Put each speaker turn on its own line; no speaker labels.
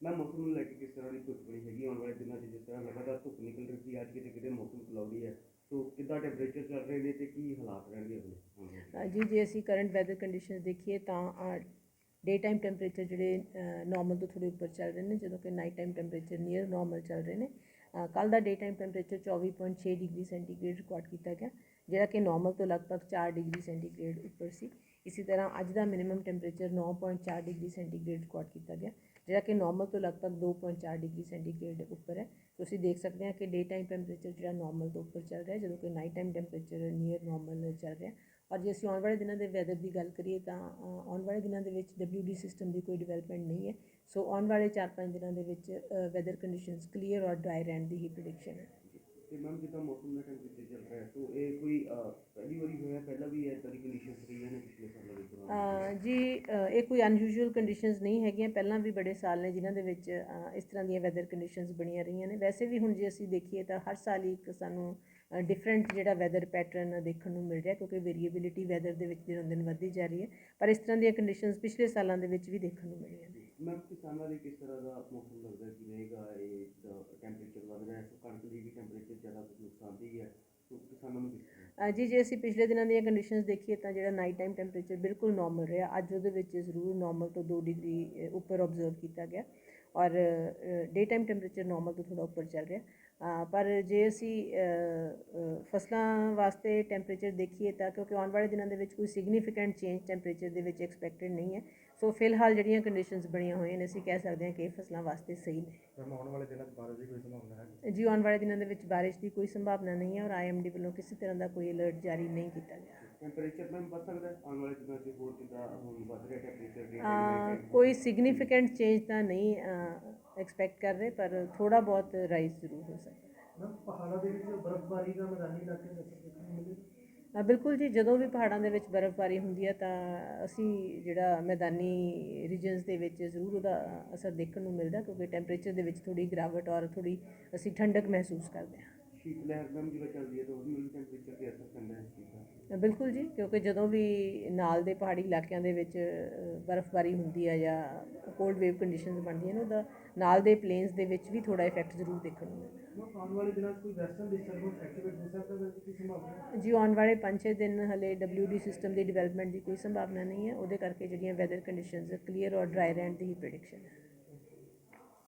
ਮੈਂ ਮੌਸਮ ਨੂੰ ਲੈ ਕੇ ਕਿਸ ਤਰ੍ਹਾਂ ਦੀ ਭੁੱਖਣੀ ਹੈਗੀ, ਆਉਣ ਵਾਲੇ ਦਿਨਾਂ 'ਚ ਜਿਸ ਤਰ੍ਹਾਂ ਲਗਾਤਾਰ ਧੁੱਪ ਨਿਕਲ ਰਹੀ ਸੀ, ਅੱਜ ਕਿਤੇ ਕਿਤੇ ਮੌਸਮ ਕਲਾਉਡੀ ਹੈ। ਸੋ ਕਿੱਦਾਂ ਟੈਂਪਰੇਚਰ ਚੱਲ ਰਹੇ ਨੇ ਤੇ ਕੀ ਹਾਲਾਤ ਰਹਿਣਗੇ ਅਗਲੇ ਆਉਣ
ਜੀ ਜੇ ਅਸੀਂ ਕਰੰਟ ਵੈਦਰ ਕੰਡੀਸ਼ਨਸ ਦੇਖੀਏ ਤਾਂ ਡੇ ਟਾਈਮ ਟੈਂਪਰੇਚਰ ਜਿਹੜੇ ਨਾਰਮਲ ਤੋਂ ਥੋੜੇ ਉੱਪਰ ਚੱਲ ਰਹੇ ਨੇ, ਜਦੋਂ ਕਿ night time temperature near normal ਚੱਲ ਰਹੇ ਨੇ। ਕੱਲ ਦਾ day time temperature 24.6 degree centigrade record ਕੀਤਾ ਗਿਆ, ਜਿਹੜਾ ਕਿ ਨਾਰਮਲ ਤੋਂ ਲਗਭਗ 4 ਡਿਗਰੀ ਸੈਂਟੀਗ੍ਰੇਡ ਉੱਪਰ ਸੀ। ਇਸੇ ਤਰ੍ਹਾਂ ਅੱਜ ਦਾ minimum temperature 9.4 degree centigrade record ਕੀਤਾ ਗਿਆ, ਜਿਹੜਾ ਕਿ ਨਾਰਮਲ ਤੋਂ ਲਗਭਗ 2.4 ਡਿਗਰੀ ਸੈਂਟੀਗ੍ਰੇਡ ਉੱਪਰ ਹੈ। ਤੁਸੀਂ ਦੇਖ ਸਕਦੇ ਹਾਂ ਕਿ ਡੇ ਟਾਈਮ ਟੈਂਪਰੇਚਰ ਜਿਹੜਾ ਨਾਰਮਲ ਤੋਂ ਉੱਪਰ ਚੱਲ ਰਿਹਾ ਜਦੋਂ ਕਿ night time temperature near normal ਚੱਲ ਰਿਹਾ ਔਰ ਜੇ ਅਸੀਂ ਆਉਣ ਵਾਲੇ ਦਿਨਾਂ ਦੇ ਵੈਦਰ ਦੀ ਗੱਲ ਕਰੀਏ ਤਾਂ ਆਉਣ ਵਾਲੇ ਦਿਨਾਂ ਦੇ ਵਿੱਚ WD ਸਿਸਟਮ ਦੀ ਕੋਈ ਡਿਵੈਲਪਮੈਂਟ ਨਹੀਂ ਹੈ। ਸੋ ਆਉਣ ਵਾਲੇ 4-5 ਦਿਨਾਂ ਦੇ ਵਿੱਚ ਵੈਦਰ ਕੰਡੀਸ਼ਨਸ ਕਲੀਅਰ ਔਰ ਡਰਾਈ ਰਹਿਣ ਦੀ ਹੀ ਪ੍ਰੈਡਿਕਸ਼ਨ ਹੈ।
ਤੇ ਮੈਮ ਜਿੱਦਾਂ ਮੌਸਮ ਦਾ ਟੈਂਪਰੇਚਰ ਚੱਲ ਰਿਹਾ ਹੈ ਸੋ ਇਹ ਕੋਈ ਪਹਿਲੀ ਵਾਰੀ ਹੋਇਆ ਪਹਿਲਾਂ ਵੀ ਇਦਾਂ ਦੀ ਕੰਡੀਸ਼ਨਸ ਰਹੀਆਂ ਨੇ ਪਿਛਲੇ ਸਾਲਾਂ ਵਿੱਚ ਦੌਰਾਨ?
ਅ, ਜੀ ਇਹ ਕੋਈ ਅਨਯੂਜੂਅਲ ਕੰਡੀਸ਼ਨਸ ਨਹੀਂ ਹੈਗੀਆਂ ਪਹਿਲਾਂ ਵੀ ਬੜੇ ਸਾਲ ਨੇ ਜਿਨ੍ਹਾਂ ਦੇ ਵਿੱਚ ਇਸ ਤਰ੍ਹਾਂ ਦੀਆਂ ਵੈਦਰ ਕੰਡੀਸ਼ਨਸ ਬਣੀਆਂ ਰਹੀਆਂ ਨੇ। ਵੈਸੇ ਵੀ ਹੁਣ ਜੇ ਅਸੀਂ ਦੇਖੀਏ ਤਾਂ ਹਰ ਸਾਲ ਹੀ ਇੱਕ ਸਾਨੂੰ ਡਿਫਰੈਂਟ ਜਿਹੜਾ ਵੈਦਰ ਪੈਟਰਨ ਦੇਖਣ ਨੂੰ ਮਿਲ ਰਿਹਾ ਕਿਉਂਕਿ ਵੇਰੀਏਬਿਲਿਟੀ ਵੈਦਰ ਦੇ ਵਿੱਚ ਦਿਨੋਂ ਦਿਨ ਵੱਧਦੀ ਜਾ ਰਹੀ ਹੈ। ਪਰ ਇਸ ਤਰ੍ਹਾਂ ਦੀਆਂ ਕੰਡੀਸ਼ਨਸ ਪਿਛਲੇ ਸਾਲਾਂ ਦੇ ਵਿੱਚ ਵੀ ਦੇਖਣ ਨੂੰ ਮਿਲੀਆਂ ਨੇ।
ਮੈਮ ਕਿਸਾਨਾਂ ਲਈ ਕਿਸ ਤਰ੍ਹਾਂ ਦਾ ਮੌਸਮ ਲੱਗਦਾ ਕਿ ਰਹੇਗਾ? ਇਹ ਟੈਂਪਰੇਚਰ ਵੱਧ ਰਿਹਾ ਹੈ ਸੋ ਕਣਕ ਦੀ ਵੀ ਟੈਂਪਰੇਚਰ ਜ਼ਿਆਦਾ ਨੁਕਸਾਨਦੇਹ ਹੈ। ਸੋ ਕਿਸਾਨਾਂ ਨੂੰ ਤਰ੍ਹਾਂ
ਜੀ, ਜੇ ਅਸੀਂ ਪਿਛਲੇ ਦਿਨਾਂ ਦੀਆਂ ਕੰਡੀਸ਼ਨਸ ਦੇਖੀਏ ਤਾਂ ਜਿਹੜਾ ਨਾਈਟ ਟਾਈਮ ਟੈਂਪਰੇਚਰ ਬਿਲਕੁਲ ਨਾਰਮਲ ਰਿਹਾ। ਅੱਜ ਉਹਦੇ ਵਿੱਚ ਜ਼ਰੂਰ ਨਾਰਮਲ ਤੋਂ 2 ਡਿਗਰੀ ਉੱਪਰ ਆਬਜ਼ਰਵ ਕੀਤਾ ਗਿਆ ਔਰ ਡੇ ਟਾਈਮ ਟੈਂਪਰੇਚਰ ਨਾਰਮਲ ਤੋਂ ਥੋੜਾ ਉੱਪਰ ਚੱਲ ਰਿਹਾ। ਪਰ ਜੇ ਅਸੀਂ ਫਸਲਾਂ ਵਾਸਤੇ ਟੈਂਪਰੇਚਰ ਦੇਖੀਏ ਤਾਂ ਕਿਉਂਕਿ ਆਉਣ ਵਾਲੇ ਦਿਨਾਂ ਦੇ ਵਿੱਚ ਕੋਈ ਸਿਗਨੀਫੀਕੈਂਟ ਚੇਂਜ ਟੈਂਪਰੇਚਰ ਦੇ ਵਿੱਚ ਐਕਸਪੈਕਟਡ ਨਹੀਂ ਹੈ। ਸੋ ਫਿਲਹਾਲ ਜਿਹੜੀਆਂ ਕੰਡੀਸ਼ਨਸ ਬਣੀਆਂ ਹੋਈਆਂ ਨੇ ਅਸੀਂ ਕਹਿ ਸਕਦੇ ਹਾਂ ਕਿ ਇਹ ਫਸਲਾਂ ਵਾਸਤੇ ਸਹੀ ਨੇ।
ਆਉਣ ਵਾਲੇ ਦਿਨਾਂ 'ਚ ਬਾਰਿਸ਼ ਦੀ ਕੋਈ ਸੰਭਾਵਨਾ ਹੈ
ਜੀ ਆਉਣ ਵਾਲੇ ਦਿਨਾਂ ਦੇ ਵਿੱਚ ਬਾਰਿਸ਼ ਦੀ ਕੋਈ ਸੰਭਾਵਨਾ ਨਹੀਂ ਹੈ ਔਰ ਆਈਐਮਡੀ ਵੱਲੋਂ ਕਿਸੇ ਤਰ੍ਹਾਂ ਦਾ ਕੋਈ ਅਲਰਟ ਜਾਰੀ ਨਹੀਂ ਕੀਤਾ ਗਿਆ।
ਟੈਂਪਰੇਚਰ ਮੈਮ ਵੱਧ ਸਕਦਾ ਹੈ? ਆਉਣ ਵਾਲੇ ਦਿਨਾਂ 'ਚ ਹੋਰ ਕਿੱਦਾਂ ਹੁਣ ਵੱਧ ਰਿਹਾ ਟੈਂਪਰੇਚਰ
ਅ, ਕੋਈ ਸਿਗਨੀਫੀਕੈਂਟ ਚੇਂਜ ਤਾਂ ਨਹੀਂ ਐਕਸਪੈਕਟ ਕਰ ਰਹੇ ਪਰ ਥੋੜਾ ਬਹੁਤ ਰਾਈਜ਼ ਜ਼ਰੂਰ ਹੋ ਸਕਦਾ।
ਮੈਮ ਪਹਾੜਾਂ ਦੇ ਵਿੱਚ ਬਰਫ਼ਬਾਰੀ ਦਾ ਮੈਦਾਨੀ ਇਲਾਕੇ ਵਿੱਚ ਦੇਖਣ ਨੂੰ ਮਿਲੇ
ਅ, ਬਿਲਕੁਲ ਜੀ ਜਦੋਂ ਵੀ ਪਹਾੜਾਂ ਦੇ ਵਿੱਚ ਬਰਫ਼ਬਾਰੀ ਹੁੰਦੀ ਹੈ ਤਾਂ ਅਸੀਂ ਜਿਹੜਾ ਮੈਦਾਨੀ ਰੀਜਨਸ ਦੇ ਵਿੱਚ ਜ਼ਰੂਰ ਉਹਦਾ ਅਸਰ ਦੇਖਣ ਨੂੰ ਮਿਲਦਾ ਕਿਉਂਕਿ ਟੈਂਪਰੇਚਰ ਦੇ ਵਿੱਚ ਥੋੜੀ ਗਿਰਾਵਟ ਔਰ ਥੋੜੀ ਅਸੀਂ ਠੰਡਕ ਮਹਿਸੂਸ ਕਰਦੇ ਹਾਂ।
ਸ਼ੀਤ ਲਹਿਰ ਮੈਮ ਜਿਵੇਂ ਚੱਲਦੀ ਹੈ ਤਾਂ ਉਹਦੇ ਨਾਲ ਟੈਂਪਰੇਚਰ ਤੇ ਅਸਰ ਪੈਂਦਾ ਹੈ
ਬਿਲਕੁਲ ਜੀ ਕਿਉਂਕਿ ਜਦੋਂ ਵੀ ਨਾਲ ਦੇ ਪਹਾੜੀ ਇਲਾਕਿਆਂ ਦੇ ਵਿੱਚ ਬਰਫ਼ਬਾਰੀ ਹੁੰਦੀ ਹੈ ਜਾਂ ਕੋਲਡ ਵੇਵ ਕੰਡੀਸ਼ਨਸ ਬਣਦੀਆਂ ਨੇ ਉਹਦਾ ਨਾਲ ਦੇ ਪਲੇਨਸ ਦੇ ਵਿੱਚ ਵੀ ਥੋੜਾ ਇਫੈਕਟ ਜ਼ਰੂਰ ਦੇਖਣ ਨੂੰ ਮਿਲਦਾ।
ਮੈਮ ਆਉਣ ਵਾਲੇ ਦਿਨਾਂ 'ਚ ਕੋਈ ਵੈਸਟਰਨ ਡਿਸਟਰਬੈਂਸ ਐਕਟੀਵੇਟ ਹੋ ਹੈ ਹੈ
ਜੀ, ਆਉਣ ਵਾਲੇ 5-6 ਦਿਨ ਹਲੇ WD ਸਿਸਟਮ ਦੀ ਡਿਵੈਲਪਮੈਂਟ ਦੀ ਕੋਈ ਸੰਭਾਵਨਾ ਨਹੀਂ ਹੈ। ਉਹਦੇ ਕਰਕੇ ਜਿਹੜੀਆਂ ਵੈਦਰ ਕੰਡੀਸ਼ਨਸ ਕਲੀਅਰ ਔਰ ਡਰਾਈ ਰਹਿਣ ਦੀ ਹੀ ਪ੍ਰੈਡਿਕਸ਼ਨ ਹੈ